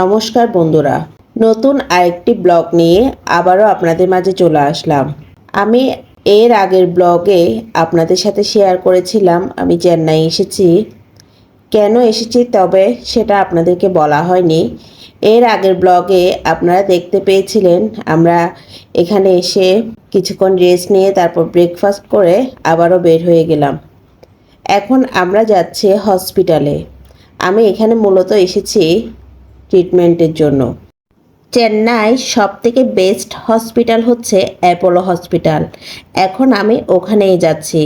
নমস্কার বন্ধুরা। নতুন আরেকটি ব্লগ নিয়ে আবারও আপনাদের মাঝে চলে আসলাম। আমি এর আগের ব্লগে আপনাদের সাথে শেয়ার করেছিলাম, আমি চেন্নাই এসেছি। কেন এসেছি তবে সেটা আপনাদেরকে বলা হয়নি। এর আগের ব্লগে আপনারা দেখতে পেয়েছিলেন, আমরা এখানে এসে কিছুক্ষণ রেস্ট নিয়ে তারপর ব্রেকফাস্ট করে আবারও বের হয়ে গেলাম। এখন আমরা যাচ্ছি হসপিটালে আমি এখানে মূলত এসেছি ট্রিটমেন্টের জন্য। চেন্নাই সব থেকে বেস্ট হসপিটাল হচ্ছে অ্যাপোলো হসপিটাল এখন আমি ওখানেই যাচ্ছি।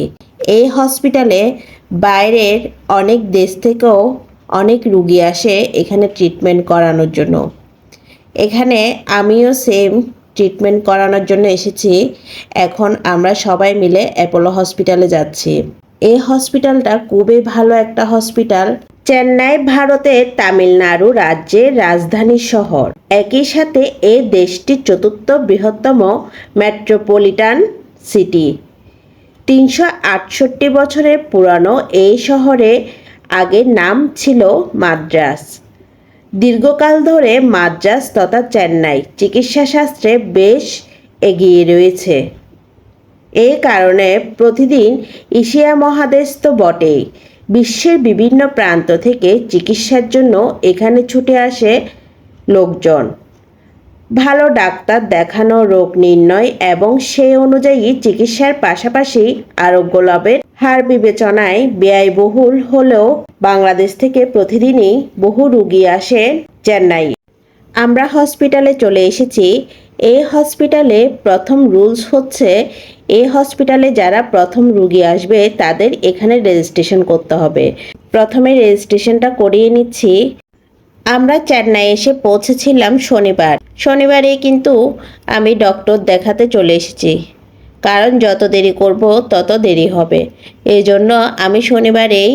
এই হসপিটালে বাইরের অনেক দেশ থেকেও অনেক রুগী আসে এখানে ট্রিটমেন্ট করানোর জন্য। এখানে আমিও সেম ট্রিটমেন্ট করানোর জন্য এসেছি। এখন আমরা সবাই মিলে অ্যাপোলো হসপিটালে যাচ্ছি। এই হসপিটালটা খুবই ভালো একটা হসপিটাল চেন্নাই ভারতের তামিলনাড়ু রাজ্যের রাজধানী শহর। একই সাথে এই দেশটির চতুর্থ বৃহত্তম মেট্রোপলিটান সিটি। তিনশো আটষট্টি বছরের পুরানো এই শহরে আগের নাম ছিল মাদ্রাস। দীর্ঘকাল ধরে মাদ্রাস তথা চেন্নাই চিকিৎসা শাস্ত্রে বেশ এগিয়ে রয়েছে। এই কারণে প্রতিদিন এশিয়া মহাদেশ তো বটেই। বিশ্বের বিভিন্ন প্রান্ত থেকে চিকিৎসার জন্য এখানে ছুটে আসে লোকজন। ভালো ডাক্তার দেখানো রোগ নির্ণয় এবং সেই অনুযায়ী চিকিৎসার পাশাপাশি আরোগ্য লাভের হার বিবেচনায় ব্যয়বহুল হলেও বাংলাদেশ থেকে প্রতিদিনই বহু রুগী আসে চেন্নাই। আমরা হসপিটালে চলে এসেছি। এই হসপিটালে প্রথম রুলস হচ্ছে এই হসপিটালে যারা প্রথম রুগী আসবে, তাদের এখানে রেজিস্ট্রেশন করতে হবে। প্রথমে রেজিস্ট্রেশনটা করিয়ে নিচ্ছি। আমরা চেন্নাই এসে পৌঁছেছিলাম শনিবার। শনিবারে কিন্তু আমি ডক্টর দেখাতে চলে এসেছি। কারণ যত দেরি করব, তত দেরি হবে। এই জন্য আমি শনিবারেই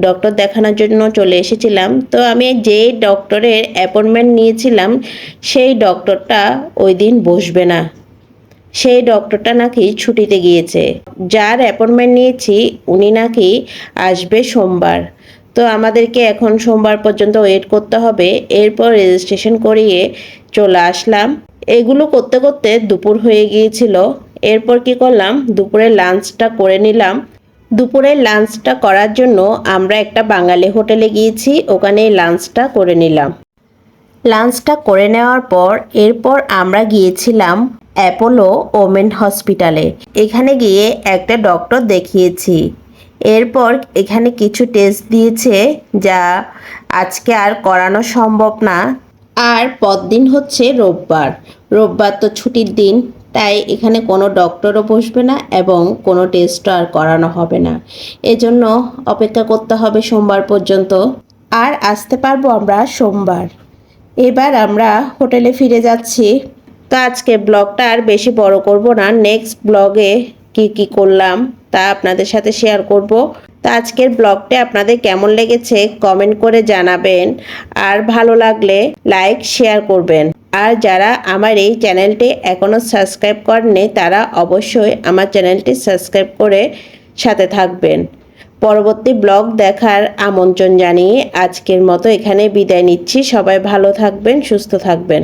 ডক্টর দেখানোর জন্য চলে এসেছিলাম। তো আমি যে ডক্টরের অ্যাপয়েন্টমেন্ট নিয়েছিলাম, সেই ডক্টরটা ওই দিন বসবে না। সেই ডক্টরটা নাকি ছুটিতে গিয়েছে। যার অ্যাপয়েন্টমেন্ট নিয়েছি, উনি নাকি আসবে সোমবার। তো আমাদেরকে এখন সোমবার পর্যন্ত ওয়েট করতে হবে। এরপর রেজিস্ট্রেশন করিয়ে চলে আসলাম। এগুলো করতে করতে দুপুর হয়ে গিয়েছিল। এরপর কি করলাম? দুপুরে লাঞ্চটা করে নিলাম। দুপুরের লাঞ্চটা করার জন্য আমরা একটা বাঙালি হোটেলে গিয়েছি ওখানে লাঞ্চটা করে নিলাম। লাঞ্চটা করে নেওয়ার পর এরপর আমরা গিয়েছিলাম অ্যাপোলো ওমেন হসপিটালে। এখানে গিয়ে একটা ডক্টর দেখিয়েছি। এরপর এখানে কিছু টেস্ট দিয়েছে যা আজকে আর করানো সম্ভব না। আর পরদিন হচ্ছে রোববার। রোববার তো ছুটির দিন। তাই এখানে কোনো ডক্টরও বসবে না এবং কোনো টেস্টও আর করানো হবে না। এজন্য অপেক্ষা করতে হবে সোমবার পর্যন্ত। আর আসতে পারব আমরা সোমবার। এবার আমরা হোটেলে ফিরে যাচ্ছি। তো আজকে ব্লগটা আর বেশি বড় করব না। নেক্সট ব্লগে কি কি করলাম তা আপনাদের সাথে শেয়ার করব। তো আজকের ব্লগটা আপনাদের কেমন লেগেছে কমেন্ট করে জানাবেন। আর ভালো লাগলে লাইক, শেয়ার করবেন। আর যারা আমার এই চ্যানেলটি এখনও সাবস্ক্রাইব করেনি তারা অবশ্যই আমার চ্যানেলটি সাবস্ক্রাইব করে সাথে থাকবেন। পরবর্তী ব্লগ দেখার আমন্ত্রণ জানিয়ে আজকের মতো এখানে বিদায় নিচ্ছি। সবাই ভালো থাকবেন, সুস্থ থাকবেন।